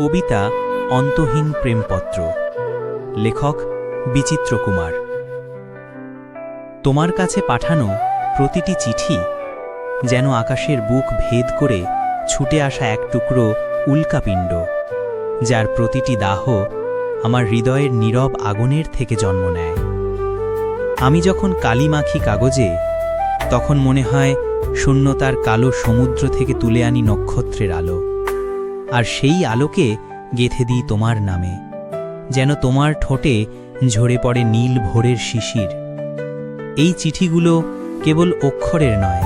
কবিতা অন্তহীন প্রেমপত্র। লেখক বিচিত্র কুমার। তোমার কাছে পাঠানো প্রতিটি চিঠি যেন আকাশের বুক ভেদ করে ছুটে আসা এক টুকরো উল্কাপিণ্ড, যার প্রতিটি দাহ আমার হৃদয়ের নীরব আগুনের থেকে জন্ম নেয়। আমি যখন কালিমাখি কাগজে, তখন মনে হয় শূন্যতার কালো সমুদ্র থেকে তুলে আনি নক্ষত্রের আলো। আর সেই আলোকে গেথে দিই তোমার নামে, যেন তোমার ঠোঁটে ঝরে পড়ে নীল ভোরের শিশির। এই চিঠিগুলো কেবল অক্ষরের নয়,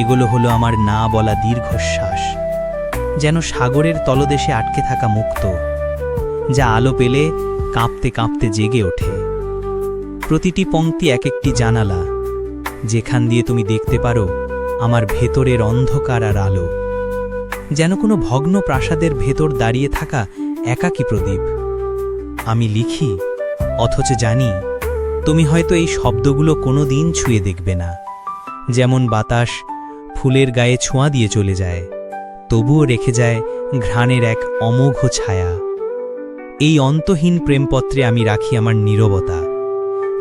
এগুলো হলো আমার না বলা দীর্ঘশ্বাস, যেন সাগরের তলদেশে আটকে থাকা মুক্ত, যা আলো পেলে কাঁপতে কাঁপতে জেগে ওঠে। প্রতিটি পংক্তি এক একটি জানালা, যেখান দিয়ে তুমি দেখতে পারো আমার ভেতরের অন্ধকার আর আলো। যেন কোনো ভগ্ন প্রাসাদের ভেতর দাঁড়িয়ে থাকা একাকী প্রদীপ। আমি লিখি, অথচ জানি, তুমি হয়তো এই শব্দগুলো কোনো দিন ছুঁয়ে দেখবে না। যেমন বাতাস ফুলের গায়ে ছোঁয়া দিয়ে চলে যায়, তবুও রেখে যায় ঘ্রাণের এক অমোঘ ছায়া। এই অন্তহীন প্রেমপত্রে আমি রাখি আমার নীরবতা,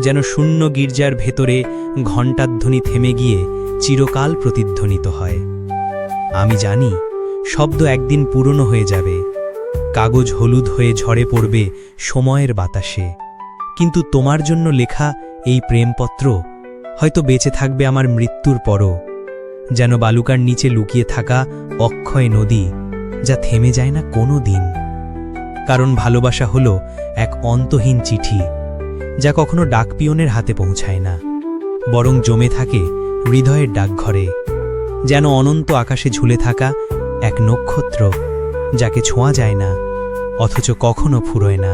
যেন শূন্য গির্জার ভেতরে ঘণ্টাধ্বনি থেমে গিয়ে চিরকাল প্রতিধ্বনিত হয়। আমি জানি শব্দ একদিন পুরনো হয়ে যাবে। কাগজ হলুদ হয়ে ঝরে পড়বে সময়ের বাতাসে। কিন্তু তোমার জন্য লেখা এই প্রেমপত্র হয়তো বেঁচে থাকবে আমার মৃত্যুর পরও। যেন বালুকার নিচে লুকিয়ে থাকা অক্ষয় নদী যা থেমে যায় না কোনো দিন। কারণ ভালোবাসা হলো এক অন্তহীন চিঠি যা কখনো ডাকপিয়নের হাতে পৌঁছায় না। বরং জমে থাকে হৃদয়ের ডাকঘরে, যেন অনন্ত আকাশে ঝুলে থাকা এক নক্ষত্র যাকে ছোঁয়া যায় না অথচ কখনো ফুরোয় না।